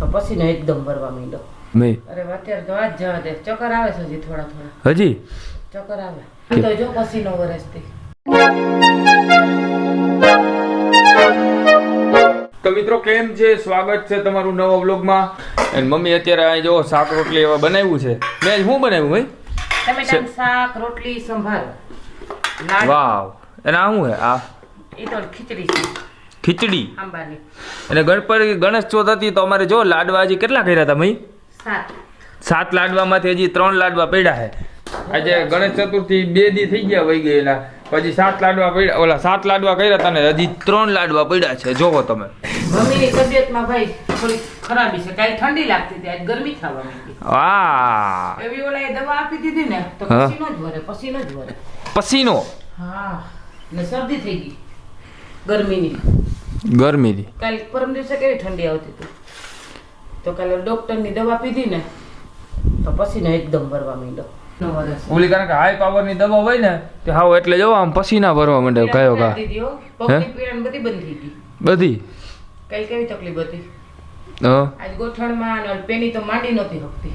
તો પસીનો એકદમ ભરવા માંડ્યો. મેં અરે અત્યારે તો આજ જવા દે. ચક્કર આવે છે હજી થોડા થોડા. હજી? ચક્કર આવે. તો જો પસીનો વરસતી તો મિત્રો કેમ છે? સ્વાગત છે તમારું નવા વ્લોગમાં. અને મમ્મી અત્યારે આ જો શાક રોટલી એવા બનાવ્યું છે. મેં શું બનાવ્યું ભાઈ? ટમેટાનું શાક રોટલી સંભાર. વાવ. અને આ શું હે? આ? એ તો ખીચડી છે. ખીચડી. અને ગણપતિ ગણેશ ચોથ હતી તો અમારે જો લાડવા હજી કેટલા કર્યા હતા ભાઈ સાત. સાત લાડવામાંથી હજી ત્રણ લાડવા પડ્યા છે. આજે ગણેશ ચતુર્થી બે દી થઈ ગયા વહી ગયેલા. પછી સાત લાડવા પડ્યા ઓલા સાત લાડવા કર્યા હતા ને હજી ત્રણ લાડવા પડ્યા છે. જોવો તમે. મમ્મીની તબિયતમાં ભાઈ થોડી ખરાબી છે. કાંઈ ઠંડી લાગતી હતી. આજ ગરમી થવા માંડી. વાહ. એવી ઓલા દવા આપી દીધી ને તો પસીનો જ વરે પસીનો જ વરે. પસીનો. હા. ને શરદી થઈ ગઈ. ગરમીની. ગરમીની? કાલ પરમ દિવસે કેવી ઠંડી આવતી હતી? તો કાલે ડોક્ટરની દવા પીધી ને તો પસીનો એકદમ ભરવા માંડ્યો. ઓલી કારણ કે હાઈ પાવરની દવા હોય ને તે હાવ એટલે જો આમ પસીના ભરવા માંડે કયો કા દીધી પગની પીડા બધી બંધ થઈ ગઈ. બધી? કઈ કેવી તકલીફ હતી? હં. આજ ગોઠણમાં અને પેની તો માંડી નહોતી હકતી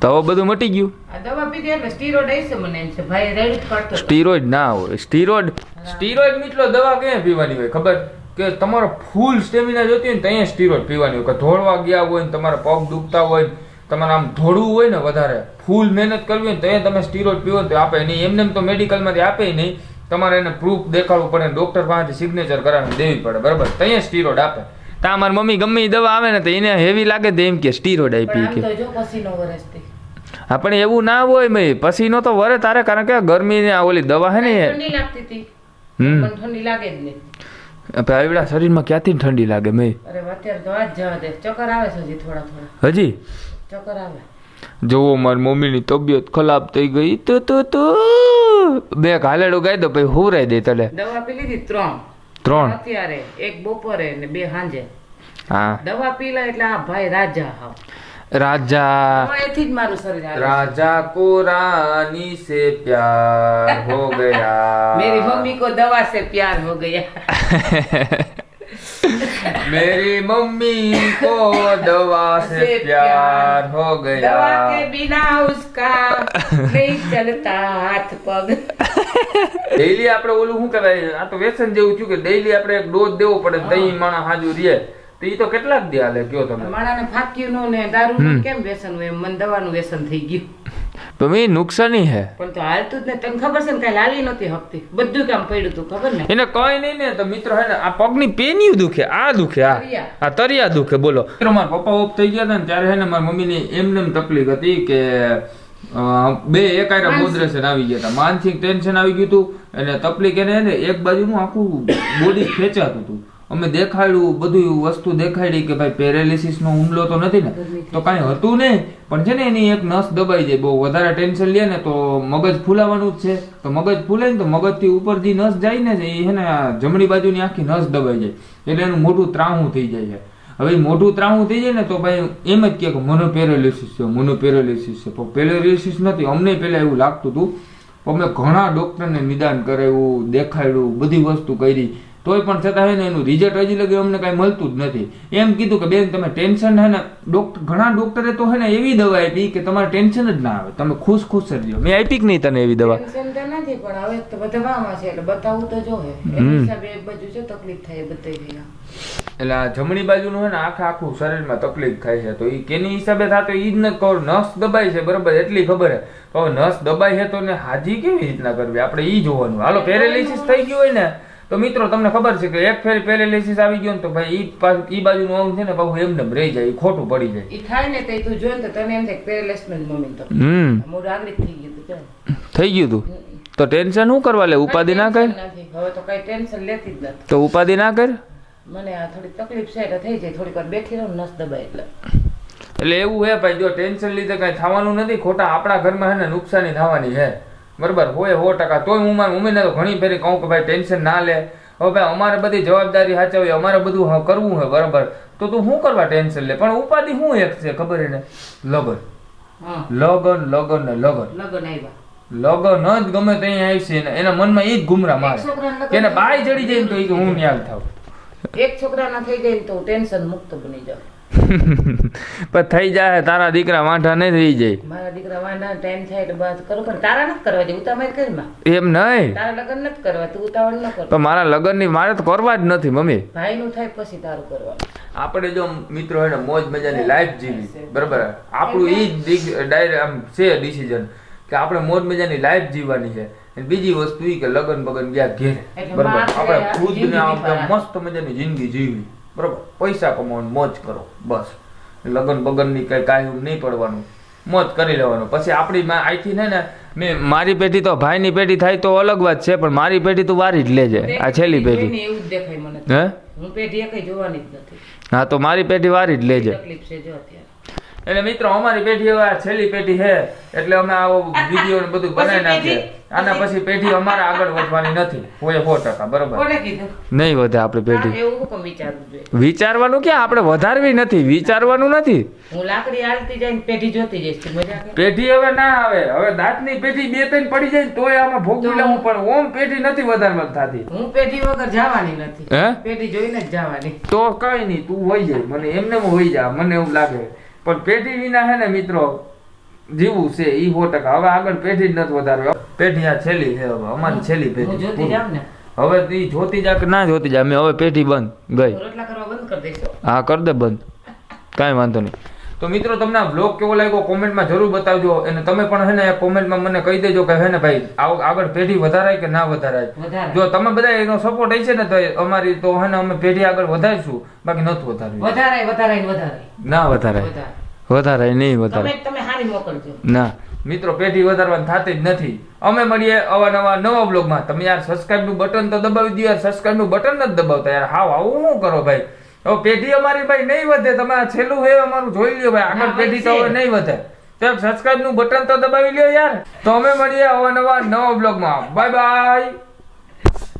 તો બધું મટી ગયું? આ દવા પીધી એટલે સ્ટીરોડ આવી છે મને એમ છે. ભાઈ રેડ કાઢતો. સ્ટીરોઇડ ના હોય. સ્ટીરોઇડ સ્ટીરોઇડ મિત્રો દવા ક્યાં પીવાની હોય? ખબર? કે તમારો ફૂલ સ્ટેમિના જોતી હોય ને ત્યાં સ્ટીરોઇડ પીવાની હોય. કે ધોળવા ગયા હોય ને તમારા પગ દુખતા હોય તમારે આમ ધોળવું હોય ને વધારે ફૂલ મહેનત કરવી હોય ને ત્યાં તમે સ્ટીરોઇડ પીવો તો આપે નહીં. એમને તો મેડિકલમાંથી આપે નહીં. તમારે એને પ્રૂફ દેખાડવું પડે ડોક્ટર પાસેથી સિગ્નેચર કરાવીને દેવી પડે. બરાબર? ત્યાં સ્ટીરોઇડ આપે. તા મારી મમ્મી ગમે એ દવા આવે ને તો એને હેવી લાગે તો એમ કે સ્ટીરોઇડ આપી કે. હા પણ એવું ના હોય મેં પસીનો તો વરે તારે કારણ કે ગરમી ને આ ઓલી દવા હે ને એ- ઠંડી લાગે જ નહીં. આવડા શરીરમાં ક્યાંથી ઠંડી લાગે મેં? અરે અત્યારે તો આજ જવા દે. ચક્કર આવે છે હજી થોડા થોડા. હજી? ચક્કર આવે. જોવો મારી મમ્મીની તબિયત ખરાબ થઈ ગઈ. તો તો તો. બે હાલેડું ગાઈ દો પછી હુરાઈ દે તલે દવા પી લીધી ત્રણ. ત્રણ? અત્યારે એક બપોરે ને બે સાંજે. હા. દવા પીલા એટલે આ ભાઈ રાજા હાવ. રાજા એથી જ મારું શરીર હાલે છે. રાજા કો રાની સે પ્યાર હો ગયા मेरी मम्मी को दवा से प्यार हो गया मेरी मम्मी को दवा से प्यार हो दवा के गया बिना उसका नहीं चलता हाथ पग ડેઈલી આપણે ઓલું શું કહેવાય આ તો વ્યસન જેવું થયું કે ડેઈલી આપણે એક ડોઝ દેવો પડે તઈ માણસ હાજુ રહે તો કેટલાક દી હાલે કયો તમે? માણાને ફાક્યું નું ને દારૂ નું કેમ વ્યસન હોય? મન દવાનું વ્યસન થઈ ગયું. તો મેં નુકસાની હે. પણ તો હાલતું જ ને. તને ખબર છે ને કઈ લાલી નહોતી હકતી? બધું કામ પડ્યું તું ખબર ને? એને કઈ નહીં ને તો મિત્રો હે ને આ પગની પેની દુખે આ દુખે આ. તરિયા. આ તરિયા દુખે બોલો. મિત્રો મારા પપ્પા ઓફ થઈ ગયા હતા ને ત્યારે હે ને મારી મમ્મીની એમને એમ તકલીફ હતી કે બે એકાયરા માનસિક. મોડરેશન આવી ગયા હતા. માનસિક ટેન્શન આવી ગયું હતું અને તકલીફ એને હે ને એક બાજુનું આખું બોડી ખેંચાતું હતું અમે દેખાડ્યું બધું વસ્તુ દેખાડી કે ભાઈ પેરેલિસિસનો હુમલો તો નથી ને તો કાંઈ હતું નહીં. પણ છે ને એની એક નસ દબાઈ જાય બહુ વધારે ટેન્શન લે ને તો મગજ ફૂલાવાનું જ છે. તો મગજ ફૂલે ને તો મગજથી ઉપર જે નસ જાય ને એ છે ને જમણી બાજુની આખી નસ દબાઈ જાય. એટલે એનું મોટું ત્રાહું થઈ જાય છે. હવે મોઢું ત્રાહું થઈ જાય ને તો ભાઈ એમ જ કે મને પેરેલિસિસ છે મને પેરેલિસિસ છે. પણ પેરેલિસિસ નથી અમને પહેલાં એવું લાગતું હતું. અમે ઘણા ડોક્ટરને નિદાન કરાવ્યું દેખાડ્યું બધી વસ્તુ કરી. તોય પણ છતાં હે ને એનું રિઝલ્ટ હજી લગી અમને કાંઈ મળતું જ નથી. એમ કીધું કે બેન તમે ટેન્શન હે ને ડોક્ટર ઘણા ડોક્ટરે તો હે ને એવી દવા આપી કે તમારે ટેન્શન જ ના આવે. તમે ખુશ ખુશ જ રહ્યો મેં આપી કે નહીં તને એવી દવા? ટેન્શન તો નથી પણ હવે તો વધવામાં છે. એટલે બતાવું તો જો હે. એક બાજુ છે તકલીફ થાય બતાવી ગયા એટલે આ જમણી બાજુનું હોય ને આખે આખું શરીરમાં તકલીફ થાય છે. તો એ કેની હિસાબે થતો એ જ ને કહો નસ દબાઈ છે. બરોબર એટલી ખબર હે. તો હવે નસ દબાઈ છે તો ને હાજી કેવી રીતના કરવી? આપણે એ જોવાનું. હાલો પેરેલિસિસ થઈ ગયું હોય ને તો મિત્રો તમને ખબર છે કે એક ફેરી પેરેલિસિસ આવી ગયો ને તો ભાઈ ઈ પાછું ઈ બાજુનું અંગ છે ને પાછું એમને રહી જાય ખોટું પડી જાય. ઈ થાય ને તે તું જોઈને તો તને એમ થાય પેરેલિસિસનું મમ્મી તો હમ. મોઢું આગળ થઈ ગયું તું થઈ ગયું તું? તો ટેન્શન શું કરવા લે? ઉપાધિ ના કર? નથી. હવે તો કઈ ટેન્શન લેતી જ નથી. તો ઉપાધિ ના કર? મને આ થોડી તકલીફ છે એટલે થઈ જાય. થોડીક વાર બેઠી રહું નસ દબાય એટલે. એટલે એવું હે ભાઈ જો ટેન્શન લીધે કઈ થવાનું નથી ખોટા આપણા ઘરમાં હે ને નુકસાની થવાની છે બરાબર હોય સો ટકા. તોય હું મારી મમ્મીને તો ઘણી ફેરી કહું કે ભાઈ ટેન્શન ના લે. હવે ભાઈ અમારે બધી જવાબદારી સાચવવી અમારે બધું કરવું હોય બરાબર. તો તું શું કરવા ટેન્શન લે? પણ ઉપાધિ શું એક છે ખબર એને? લગન. હા. લગન લગન ને લગન. લગન આવ્યા લગન જ ગમે ત્યાં આવી ને એના મનમાં એ જ ગુમરા મારે. એને બાય જડી જાય ને તો હું ન્યાલ થાવ એક છોકરાના થઈ જાય તો ટેન્શન મુક્ત બની જાવ. પણ થઈ જાય તારા દીકરા વાંઢા નહીં થઈ જાય. મારા દીકરા વાંઢા ટાઈમ થાય એટલે બસ કરો પણ તારા નથી કરવા દે ઉતાવળ કરીમાં એમ નહીં? તારા લગ્ન નથી કરવા તું ઉતાવળ ન કર. તો મારા લગ્નની મારે તો કરવા જ નથી મમ્મી. ભાઈનું થાય પછી તારું કરવા. આપણે જો મિત્રો એને મોજ મજાની લાઈફ જીવી બરાબર? આપણું ઈ જ ડાયરેક્ટ આમ છે ડિસિઝન કે આપણે મોજ મજાની લાઈફ જીવવાની છે. અને બીજી વસ્તુ એ કે લગન બગન ગયા ઘેર બરાબર? આપણે ખુદ ને આપણે મસ્ત મજાની જિંદગી જીવી. બરાબર? પૈસા કમાવાનું મોજ કરો બસ. લગન બગનની કંઈ કઈ કાયમ નહીં પડવાનું. મોજ કરી લેવાનું. પછી આપણી આઈથી ને ને મેં મારી પેઢી તો ભાઈની પેઢી થાય તો અલગ વાત છે પણ મારી પેઢી તો વારી જ લેજે આ છેલ્લી પેઢી. એવું જ દેખાય મને હે? હું પેઢી જોવાની જ નથી. હા તો મારી પેઢી વારી જ લેજે. તકલીફ છે જો અત્યારે. એટલે મિત્રો અમારી પેઢી હવે આ છેલ્લી પેઢી છે. એટલે અમે આવો વીડિયો ને બધું બનાવી નાખીએ. પેઢી? આના પછી? પેઢી અમારે આગળ વધવાની નથી. હોય સો ટકા બરોબર? નહીં વધે આપણે પેઢી. વિચારવાનું ક્યાં? આપણે વધારવી નથી વિચારવાનું નથી. હું લાકડી હાલતી જઈને પેઢી જોતી જઈશ હવે ના આવે. હવે દાંતની પેઢી બે ત્રણ પડી જાય ને તોય આમાં ભોગવી લેવું પણ ઓમ પેઢી નથી વધારવા થતી. હું પેઢી વગર જવાની નથી. હે? પેઢી જોઈને જ જવાની. તો કઈ નહીં તું હોઈ જાય. મને એમને હોઈ જા મને એવું લાગે. પણ પેઢી વિના હે ને મિત્રો જીવવું છે ઈ સો ટકા. હવે આગળ પેઢી જ નથી વધારવી. પેઢી આ છેલ્લી છે હવે અમારી છેલ્લી પેઢી જોતી હવે તી જોતી જા કે ના જોતી જા મેં હવે પેઢી બંધ ગઈ. હા કર દે બંધ. કાંઈ વાંધો નહીં. તો મિત્રો તમને આ બ્લોગ કેવો લાગ્યો કોમેન્ટમાં જરૂર બતાવજો અને તમે પણ હે ને કોમેન્ટમાં મને કહી દેજો કે હે ને ભાઈ આગળ પેઢી વધારાય કે ના વધારાય? જો તમે બધા એનો સપોર્ટ હશે ને તો અમારી તો હે ને અમે પેઢી આગળ વધારીશું બાકી નથી વધારવી. વધારે વધારે ને ના વધારાય. વધારે વધારાય નહીં વધારે. તમે તમે હારી મોકલજો. ના. મિત્રો પેઢી વધારવાની થતી જ નથી. અમે મળીએ અવા નવા બ્લોગમાં તમે યાર સબસ્ક્રાઇબનું બટન તો દબાવી દો યાર સબસ્ક્રાઇબનું બટન નથી દબાવતા. યાર હાવ આવું શું કરો ભાઈ? હવે પેઢી અમારી ભાઈ નહીં વધે. તમે આ છેલ્લું હે અમારું જોઈ લ્યો ભાઈ. આગળ પેઢી તો હવે નહીં વધે. તો સબસ્ક્રાઇબનું બટન તો દબાવી લ્યો યાર. તો અમે મળીએ અવાનવા નવા બ્લોગમાં બાય બાય